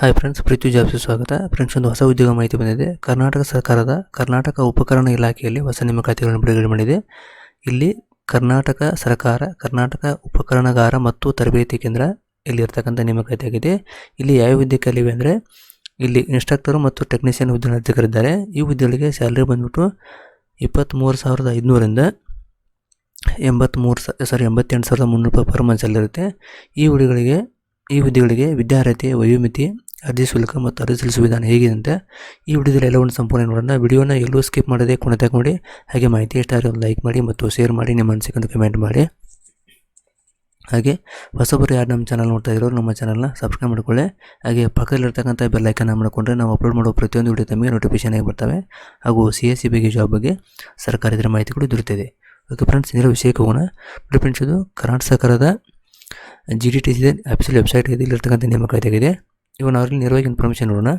Hi friends ಪ್ರೀತಿ jobs ಸ್ವಾಗತ. Friends ಒಂದು ಹೊಸ ಉದ್ಯೋಗ ಮಾಹಿತಿ ಬಂದಿದೆ. ಕರ್ನಾಟಕ ಸರ್ಕಾರದ ಕರ್ನಾಟಕ ಉಪಕರಣ ಇಲಾಖೆಯಲ್ಲಿ ಹೊಸ ನೇಮಕಾತಿಗಳನ್ನು ಬಿಡುಗಡೆ ಮಾಡಿದೆ. ಇಲ್ಲಿ ಕರ್ನಾಟಕ ಸರ್ಕಾರ, ಕರ್ನಾಟಕ ಉಪಕರಣಗಾರ ಮತ್ತು ತರಬೇತಿ ಕೇಂದ್ರ ಇಲ್ಲಿ ಇರ್ತಕ್ಕಂಥ ನೇಮಕಾತಿ ಆಗಿದೆ. ಇಲ್ಲಿ ಯಾವ ಹುದ್ದೆ ಕಲಿವೆ ಅಂದರೆ, ಇಲ್ಲಿ ಇನ್ಸ್ಟ್ರಕ್ಟರು ಮತ್ತು ಟೆಕ್ನಿಷಿಯನ್ ಹುದ್ದೆ ಅಧಿಕಾರಿದ್ದಾರೆ ಈ ಹುದ್ದೆಗಳಿಗೆ ಸ್ಯಾಲ್ರಿ ಬಂದ್ಬಿಟ್ಟು ಇಪ್ಪತ್ತ್ಮೂರು ಸಾವಿರದ ಐದುನೂರಿಂದ ಎಂಬತ್ತ್ಮೂರು ಸಾರಿ ಎಂಬತ್ತೆಂಟು ಸಾವಿರದ ಮುನ್ನೂರು ರೂಪಾಯಿ ಪರ್ ಇರುತ್ತೆ. ಈ ಹುಡುಗಳಿಗೆ ಈ ಹುದ್ದೆಗಳಿಗೆ ವಿದ್ಯಾರ್ಹತೆ, ವಯೋಮಿತಿ ಅರ್ಜಿ ಶುಲ್ಕ ಮತ್ತು ಅರ್ಜಿ ಸಲ್ಲಿಸುವ ವಿಧಾನ ಹೇಗಿದೆ ಅಂತ ಈ ವಿಡಿಯೋದಲ್ಲಿ ಎಲ್ಲವನ್ನು ಸಂಪೂರ್ಣ ನೋಡೋಣ. ವಿಡಿಯೋನ ಎಲ್ಲೂ ಸ್ಕಿಪ್ ಮಾಡದೆ ಕೊನೆ ನೋಡಿ. ಹಾಗೆ ಮಾಹಿತಿ ಇಷ್ಟ ಲೈಕ್ ಮಾಡಿ ಮತ್ತು ಶೇರ್ ಮಾಡಿ, ನಿಮ್ಮ ಅನಿಸಿಕೊಂಡು ಕಮೆಂಟ್ ಮಾಡಿ. ಹಾಗೆ ಹೊಸಬರು ಯಾರು ನಮ್ಮ ಚಾನಲ್ ನೋಡ್ತಾ ಇರೋರು ನಮ್ಮ ಚಾನಲ್ನ ಸಬ್ಸ್ಕ್ರೈಬ್ ಮಾಡಿಕೊಳ್ಳಿ. ಹಾಗೆ ಪಕ್ಕದಲ್ಲಿರ್ತಕ್ಕಂಥ ಬೆಲ್ಲೈಕನ್ನ ಮಾಡಿಕೊಂಡ್ರೆ ನಾವು ಅಪ್ಲೋಡ್ ಮಾಡೋ ಪ್ರತಿಯೊಂದು ವಿಡಿಯೋ ತಮಗೆ ನೋಟಿಫಿಕೇಶನ್ ಆಗಿ ಬರ್ತವೆ. ಹಾಗೂ ಸಿ ಎಸ್ ಸಿ ಬಗ್ಗೆ ಜಾಬ್ ಬಗ್ಗೆ ಸರ್ಕಾರದ ಮಾಹಿತಿ ಕೂಡ ದೊರೆತಿದೆ. ಓಕೆ ಫ್ರೆಂಡ್ಸ್ ಇದರ ವಿಷಯಕ್ಕೆ ಹೋಗೋಣ. ಫ್ರೆಂಡ್ಸ್ ಇದು ಕರ್ನಾಟಕ ಸರ್ಕಾರದ G D T C official website ಇದೆ. ಇಲ್ಲಿರ್ತಕ್ಕಂಥ ನೇಮಕ ಆಗಿದೆ ಇವಾಗ ಅವ್ರಿಗೆ ನೇರವಾಗಿ ಇನ್ಫಾರ್ಮೇಷನ್ ನೋಡೋಣ.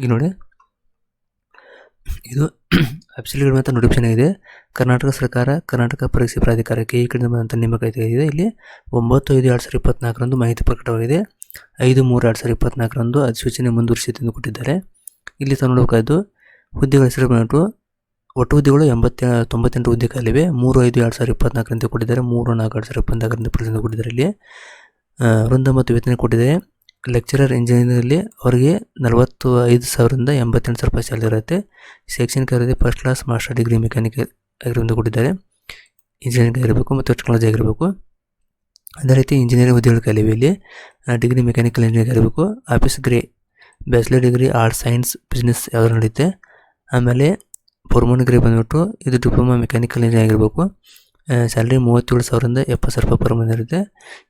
ಈಗ ನೋಡಿ. ಇದು ವೆಬ್ಸೈಟ್ಗಳ ಮತ್ತು ನೋಟಿಫಿಕೇಶನ್ ಆಗಿದೆ. ಕರ್ನಾಟಕ ಸರ್ಕಾರ, ಕರ್ನಾಟಕ ಪರೀಕ್ಷೆ ಪ್ರಾಧಿಕಾರಕ್ಕೆ ಈ ಕಡೆಯಿಂದ ಬಂದಂಥ ನೇಮಕಾತಿ ಇದೆ ಇಲ್ಲಿ ಒಂಬತ್ತು ಐದು ಎರಡು ಸಾವಿರದ ಇಪ್ಪತ್ನಾಲ್ಕರಂದು ಮಾಹಿತಿ ಪ್ರಕಟವಾಗಿದೆ. ಐದು, ಮೂರು, ಎರಡು ಸಾವಿರದ ಇಪ್ಪತ್ನಾಲ್ಕರಂದು ಅಧಿಸೂಚನೆ ಮುಂದುವರಿಸಿದೆ ಎಂದು ಕೊಟ್ಟಿದ್ದಾರೆ. ಇಲ್ಲಿ ತಾವು ನೋಡಬೇಕಾದ್ದು, ಹುದ್ದೆಗಳ ಹೆಸರು ಬಂದ್ಬಿಟ್ಟು ಒಟ್ಟು ಹುದ್ದೆಗಳು ಎಂಬತ್ತೆ, ತೊಂಬತ್ತೆಂಟು ಹುದ್ದೆ ಕಾಲಿವೆ ಮೂರು, ಐದು, ಎರಡು ಸಾವಿರದ ಇಪ್ಪತ್ನಾಲ್ಕರಂತೆ ಕೊಟ್ಟಿದ್ದಾರೆ. ಮೂರು, ನಾಲ್ಕು, ಎರಡು ಸಾವಿರದ ಇಪ್ಪತ್ನಾಲ್ಕರಂತೆ ಕೊಟ್ಟಿದ್ದಾರೆ ಇಲ್ಲಿ. ವೃಂದ ಮತ್ತು ವೇತನ ಕೊಟ್ಟಿದ್ದಾರೆ ಲೆಕ್ಚರರ್ ಇಂಜಿನಿಯರಲ್ಲಿ ಅವರಿಗೆ ನಲವತ್ತು ಐದು ಸಾವಿರದಿಂದ ಎಂಬತ್ತೆಂಟು ಸಾವಿರ ರೂಪಾಯಿ ಸ್ಯಾಲರಿ ಇರುತ್ತೆ. ಶೈಕ್ಷಣಿಕ ಅವರಿಗೆ first class master degree mechanical ಆಗಿರೋದು ಕೊಟ್ಟಿದ್ದಾರೆ ಇಂಜಿನಿಯರಿಂಗ್ ಆಗಿರಬೇಕು ಮತ್ತು ಟೆಕ್ನಾಲಜಿ ಆಗಿರಬೇಕು. ಅದೇ ರೀತಿ ಇಂಜಿನಿಯರಿಂಗ್ ಹುದ್ದೆಗಳು ಕಲಿವೆ ಇಲ್ಲಿ ಡಿಗ್ರಿ ಮೆಕ್ಯಾನಿಕಲ್ ಇಂಜಿನಿಯರಿಂಗ್ ಆಗಿರಬೇಕು. Office grade bachelor degree arts science business ಯಾವ್ದು ನಡೆಯುತ್ತೆ ಆಮೇಲೆ ಪೊರ್ಮೋನ್ ಗ್ರೇ ಬಂದ್ಬಿಟ್ಟು ಇದು ಡಿಪ್ಲೊಮಾ ಮೆಕ್ಯಾನಿಕಲ್ ಇಂಜಿನಿಯರ್ ಆಗಿರಬೇಕು. ಸ್ಯಾಲ್ರಿ ಮೂವತ್ತೇಳು ಸಾವಿರದಿಂದ ಎಪ್ಪತ್ತು ಸಾವಿರ ರೂಪಾಯಿ ಪರ್ ಮಂತ್ ಇರುತ್ತೆ.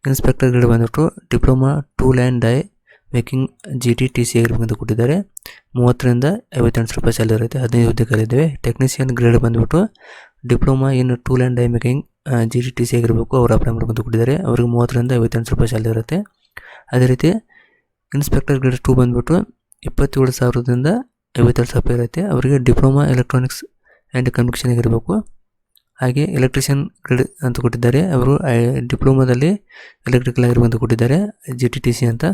ಇನ್ಸ್ಪೆಕ್ಟರ್ ಗ್ರೇಡ್ ಬಂದ್ಬಿಟ್ಟು diploma tool and die making G T T C ಆಗಿರ್ಬೇಕಂತ ಕೊಟ್ಟಿದ್ದಾರೆ. ಮೂವತ್ತರಿಂದ ಐವತ್ತೆಂಟು ಸಾವಿರ ರೂಪಾಯಿ ಸ್ಯಾಲರಿ ಇರುತ್ತೆ. ಹದಿನೈದು ಹುದ್ದೆ ಕಲಿದ್ದೇವೆ ಟೆಕ್ನಿಷಿಯನ್ ಗ್ರೇಡ್ ಬಂದ್ಬಿಟ್ಟು diploma in tool and die making G T T C ಆಗಿರಬೇಕು, ಅವರು ಅಪ್ಲೈ ಮಾಡ್ಕೊಂಡು ಕೊಟ್ಟಿದ್ದಾರೆ. ಅವ್ರಿಗೆ ಮೂವತ್ತರಿಂದ ಐವತ್ತೆಂಟು ರೂಪಾಯಿ ಸ್ಯಾಲರಿ ಇರುತ್ತೆ. ಅದೇ ರೀತಿ ಇನ್ಸ್ಪೆಕ್ಟರ್ ಗ್ರೇಡ್ ಟೂ ಬಂದ್ಬಿಟ್ಟು ಇಪ್ಪತ್ತೇಳು ಸಾವಿರದಿಂದ ಐವತ್ತೆರಡು ಸಾವಿರ ರೂಪಾಯಿ ಇರುತ್ತೆ. ಅವರಿಗೆ ಡಿಪ್ಲೊಮಾ ಎಲೆಕ್ಟ್ರಾನಿಕ್ಸ್ ಆ್ಯಂಡ್ ಕಮ್ಯುನಿಕೇಷನ್ ಆಗಿರಬೇಕು. ಹಾಗೆ ಎಲೆಕ್ಟ್ರಿಷಿಯನ್ ಗ್ರೇಡ್ ಅಂತ ಕೊಟ್ಟಿದ್ದಾರೆ. ಅವರು ಡಿಪ್ಲೊಮಾದಲ್ಲಿ ಎಲೆಕ್ಟ್ರಿಕಲ್ ಅಂತ ಕೊಟ್ಟಿದ್ದಾರೆ ಜಿ ಟಿ ಟಿ ಸಿ ಅಂತ.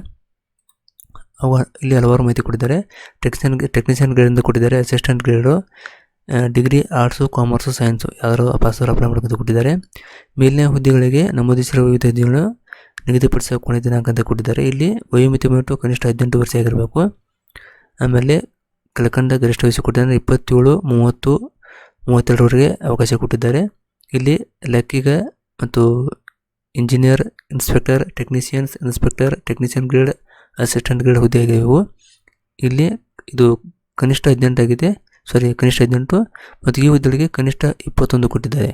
ಅವ, ಇಲ್ಲಿ ಹಲವಾರು ಮಾಹಿತಿ ಕೊಟ್ಟಿದ್ದಾರೆ. ಟೆಕ್ನಿಷಿಯನ್ ಟೆಕ್ನಿಷಿಯನ್ ಗ್ರೇಡಿಂದ ಕೊಟ್ಟಿದ್ದಾರೆ assistant grade degree arts commerce science ಯಾರು ಪಾಸರು ಅಪ್ಲೈ ಮಾಡಬೇಕಂತ ಕೊಟ್ಟಿದ್ದಾರೆ. ಮೇಲಿನ ಹುದ್ದೆಗಳಿಗೆ ನಮೂದಿಸಿರುವ ವಿವಿಧ ಹುದ್ದೆಗಳು ನಿಗದಿಪಡಿಸುವ ಕೊನೆ ದಿನಾಂಕ ಅಂತ ಕೊಟ್ಟಿದ್ದಾರೆ. ಇಲ್ಲಿ ವಯೋಮಿತಿ ಮಟ್ಟು ಕನಿಷ್ಠ ಹದಿನೆಂಟು ವರ್ಷ ಆಗಿರಬೇಕು. ಆಮೇಲೆ ಕೆಳಕಂಡ ಗರಿಷ್ಠ ವಯಸ್ಸು ಕೊಟ್ಟಿದ್ದಾರೆ, ಇಪ್ಪತ್ತೇಳು, ಮೂವತ್ತು ಮೂವತ್ತೆರಡರವರೆಗೆ ಅವಕಾಶ ಕೊಟ್ಟಿದ್ದಾರೆ. ಇಲ್ಲಿ ಲೆಕ್ಕಿಗ ಮತ್ತು engineer, inspector, technicians, inspector, technician grade, assistant grade ಹುದ್ದೆ ಆಗಿವೆ ಇಲ್ಲಿ ಇದು ಕನಿಷ್ಠ ಹದಿನೆಂಟಾಗಿದೆ ಸಾರಿ, ಕನಿಷ್ಠ ಹದಿನೆಂಟು ಮತ್ತು ಈ ಹುದ್ದೆಗಳಿಗೆ ಕನಿಷ್ಠ ಇಪ್ಪತ್ತೊಂದು ಕೊಟ್ಟಿದ್ದಾರೆ.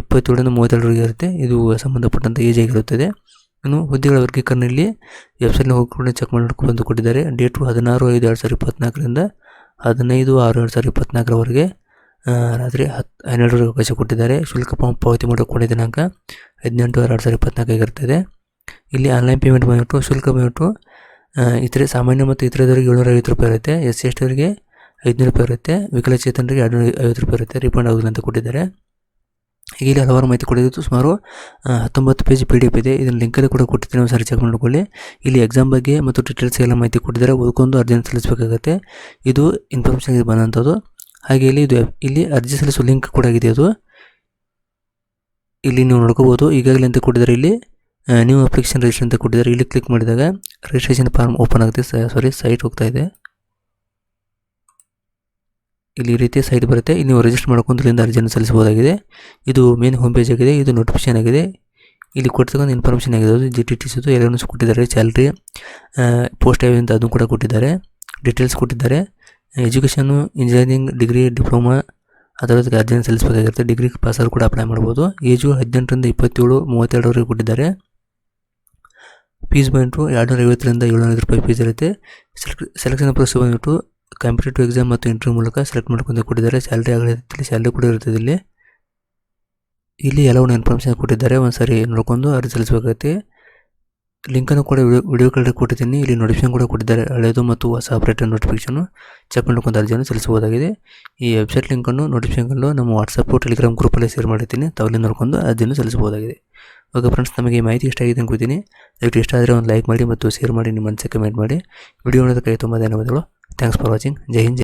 ಇಪ್ಪತ್ತೇಳರಿಂದ ಮೂವತ್ತೆರಡರವರೆಗೆ ಇರುತ್ತೆ. ಇದು ಸಂಬಂಧಪಟ್ಟಂಥ ಏಜ್ ಆಗಿರುತ್ತದೆ. ಇನ್ನು ಹುದ್ದೆಗಳ ವರ್ಗೀಕರಣ ಇಲ್ಲಿ ವೆಬ್ಸೈಟ್ನ ಹೋಗಿಕೊಂಡು ಚೆಕ್ ಮಾಡ್ಕೊಂಡು ಕೊಟ್ಟಿದ್ದಾರೆ. ಡೇಟು ಹದಿನಾರು ಐದು ಎರಡು ಸಾವಿರದ ಇಪ್ಪತ್ತ್ನಾಲ್ಕರಿಂದ ಹದಿನೈದು ಆರು ಎರಡು ಸಾವಿರದ ಇಪ್ಪತ್ನಾಲ್ಕರವರೆಗೆ ರಾತ್ರಿ ಹತ್ತು ಹನ್ನೆರಡು ಪೈಸೆ ಕೊಟ್ಟಿದ್ದಾರೆ. ಶುಲ್ಕ ಪಾವ- ಪಾವತಿ ಮಾಡೋ ಕೊನೆ ದಿನಾಂಕ ಹದಿನೆಂಟು ಎರಡು ಸಾವಿರದ ಇಪ್ಪತ್ನಾಲ್ಕಾಗಿರ್ತದೆ ಇಲ್ಲಿ ಆನ್ಲೈನ್ ಪೇಮೆಂಟ್ ಬಂದ್ಬಿಟ್ಟು ಶುಲ್ಕ ಬಂದ್ಬಿಟ್ಟು ಇತರೆ ಸಾಮಾನ್ಯ ಮತ್ತು ಇತರದವರಿಗೆ ಏಳ್ನೂರ ಐವತ್ತು ರೂಪಾಯಿ ಇರುತ್ತೆ. ಎಸ್ ಸಿ ಎಸ್ ಐದುನೂರು ರೂಪಾಯಿ ಇರುತ್ತೆ. ವಿಕಲಚೇತನರಿಗೆ ಎರಡುನೂರ ಐವತ್ತು ರೂಪಾಯಿ ಇರುತ್ತೆ. ರಿಫಂಡ್ ಆಗೋದಿಲ್ಲ ಅಂತ ಕೊಟ್ಟಿದ್ದಾರೆ. ಇಲ್ಲಿ ಹಲವಾರು ಮಾಹಿತಿ ಕೊಟ್ಟಿದ್ದು ಸುಮಾರು ಹತ್ತೊಂಬತ್ತು ಪೇಜ್ ಪಿ ಡಿ ಎಫ್ ಇದೆ. ಇದನ್ನು ಲಿಂಕಲ್ಲಿ ಕೂಡ ಕೊಟ್ಟಿದ್ದೀನಿ ಸರಿ ಚೆಕ್ ಮಾಡ್ಕೊಳ್ಳಿ. ಇಲ್ಲಿ ಎಕ್ಸಾಮ್ ಬಗ್ಗೆ ಮತ್ತು ಡೀಟೇಲ್ಸ್ ಎಲ್ಲ ಮಾಹಿತಿ ಕೊಟ್ಟಿದ್ದಾರೆ. ಓದ್ಕೊಂಡು ಅರ್ಜಿಯನ್ನು ಸಲ್ಲಿಸಬೇಕಾಗತ್ತೆ ಇದು ಇನ್ಫಾರ್ಮೇಷನ್ ಇದು ಬಂದಂಥದ್ದು. ಹಾಗೆ ಇಲ್ಲಿ ಇದು ಇಲ್ಲಿ ಅರ್ಜಿ ಸಲ್ಲಿಸುವ ಲಿಂಕ್ ಕೂಡ ಆಗಿದೆ ಅದು. ಇಲ್ಲಿ ನೀವು ನೋಡ್ಕೋಬೋದು. ಈಗಾಗಲೇ ಅಂತ ಕೊಟ್ಟಿದ್ದಾರೆ ಇಲ್ಲಿ ನ್ಯೂ ಅಪ್ಲಿಕೇಶನ್ ರಿಜಿಸ್ಟ್ರೇಷನ್ ಅಂತ ಕೊಟ್ಟಿದ್ದಾರೆ. ಇಲ್ಲಿ ಕ್ಲಿಕ್ ಮಾಡಿದಾಗ ರಿಜಿಸ್ಟ್ರೇಷನ್ ಫಾರ್ಮ್ ಓಪನ್ ಆಗುತ್ತೆ. ಸಾರಿ ಸೈಟ್ ಹೋಗ್ತಾ ಇದೆ. ಇಲ್ಲಿ ಈ ರೀತಿ ಸೈಟ್ ಬರುತ್ತೆ. ಇಲ್ಲಿ ನೀವು ರಿಜಿಸ್ಟರ್ ಮಾಡ್ಕೊಂಡು ಇಲ್ಲಿಂದ ಅರ್ಜಿಯನ್ನು ಸಲ್ಲಿಸಬಹುದಾಗಿದೆ. ಇದು ಮೇನ್ ಹೋಮ್ ಪೇಜ್ ಆಗಿದೆ. ಇದು ನೋಟಿಫಿಕೇಶನ್ ಆಗಿದೆ. ಇಲ್ಲಿ ಕೊಡ್ತಕ್ಕಂಥ ಇನ್ಫಾರ್ಮೇಷನ್ ಆಗಿದೆ. ಅದು ಜಿ ಟಿ ಟಿ ಸಿದು ಎಲ್ಲನೂ ಕೊಟ್ಟಿದ್ದಾರೆ. ಸ್ಯಾಲ್ರಿ ಪೋಸ್ಟ್ ಅಂತ ಅದನ್ನು ಕೂಡ ಕೊಟ್ಟಿದ್ದಾರೆ. ಡೀಟೇಲ್ಸ್ ಕೊಟ್ಟಿದ್ದಾರೆ. ಎಜುಕೇಷನು ಇಂಜಿನಿಯರಿಂಗ್ ಡಿಗ್ರಿ ಡಿಪ್ಲೊಮಾ ಅದರೊಂದಿಗೆ ಅಧ್ಯಯನ ಸಲ್ಲಿಸಬೇಕಾಗಿರುತ್ತೆ. ಡಿಗ್ರಿ ಪಾಸರು ಕೂಡ ಅಪ್ಲೈ ಮಾಡ್ಬೋದು. ಏಜು ಹದಿನೆಂಟರಿಂದ ಇಪ್ಪತ್ತೇಳು ಮೂವತ್ತೆರಡವರೆಗೆ ಕೊಟ್ಟಿದ್ದಾರೆ ಫೀಸ್ ಬಂದ್ಬಿಟ್ಟು ಎರಡುನೂರ ಐವತ್ತರಿಂದ ಏಳುನೂರ ರೂಪಾಯಿ ಫೀಸ್ ಇರುತ್ತೆ. ಸೆಲೆಕ್ಷನ್ ಪ್ರೊಸೆಸ್ ಬಂದ್ಬಿಟ್ಟು ಕಾಂಪಿಟೇಟಿವ್ ಎಕ್ಸಾಮ್ ಮತ್ತು ಇಂಟರ್ವ್ಯೂ ಮೂಲಕ ಸೆಲೆಕ್ಟ್ ಮಾಡ್ಕೊಂಡು ಕೊಟ್ಟಿದ್ದಾರೆ ಸ್ಯಾಲ್ರಿ ಆಗಲಿ ಸ್ಯಾಲ್ರಿ ಕೂಡ ಇರ್ತದೆ ಇಲ್ಲಿ. ಇಲ್ಲಿ ಎಲ್ಲವನ್ನು ಇನ್ಫಾರ್ಮೇಷನ್ ಕೊಟ್ಟಿದ್ದಾರೆ ಒಂದು ಸಾರಿ ನೋಡ್ಕೊಂಡು ಅರ್ಜಿ ಸಲ್ಲಿಸಬೇಕಾಗುತ್ತೆ. ಲಿಂಕನ್ನು ಕೂಡ ವಿಡಿಯೋ ವಿಡಿಯೋ ಕೊಟ್ಟಿದ್ದೀನಿ. ಇಲ್ಲಿ ನೋಟಿಫಿಕೇಶನ್ ಕೂಡ ಕೊಟ್ಟಿದ್ದಾರೆ. ಹಳೆಯದು ಮತ್ತು ಹೊಸ ಅಪ್ಡೇಟೆಡ್ ನೋಟಿಫಿಕೇಶನು ಚೆಕ್ ಮಾಡ್ಕೊಂಡು ಅರ್ಜಿಯನ್ನು ಸಲ್ಲಿಸಬಹುದಾಗಿದೆ. ಈ ವೆಬ್ಸೈಟ್ ಲಿಂಕನ್ನು ನೋಟಿಫಿಕೇಶನ್ಗಳು ನಮ್ಮ ವಾಟ್ಸಪ್ಪು ಟೆಲಿಗ್ರಾಮ್ ಗ್ರೂಪಲ್ಲಿ ಶೇರ್ ಮಾಡಿರ್ತೀನಿ. ತಾವಲ್ಲಿ ನೋಡ್ಕೊಂಡು ಅರ್ಜಿಯನ್ನು ಸಲ್ಲಿಸಬಹುದಾಗಿದೆ. ಓಕೆ ಫ್ರೆಂಡ್ಸ್ ನಮಗೆ ಈ ಮಾಹಿತಿ ಇಷ್ಟ ಆಗಿದೆ ಅನ್ಕೋತೀನಿ ದಯವಿಟ್ಟು ಇಷ್ಟ ಆದರೆ ಒಂದು ಲೈಕ್ ಮಾಡಿ ಮತ್ತು ಶೇರ್ ಮಾಡಿ, ನಿಮ್ಮ ಮನಸ್ಸಿಗೆ ಕಮೆಂಟ್ ಮಾಡಿ. ವಿಡಿಯೋ ನೋಡೋದಕ್ಕೆ ತುಂಬ ಧನ್ಯವಾದಗಳು. ಥ್ಯಾಂಕ್ಸ್ ಫಾರ್ ವಾಚಿಂಗ್ ಜೈ ಹಿಂದ್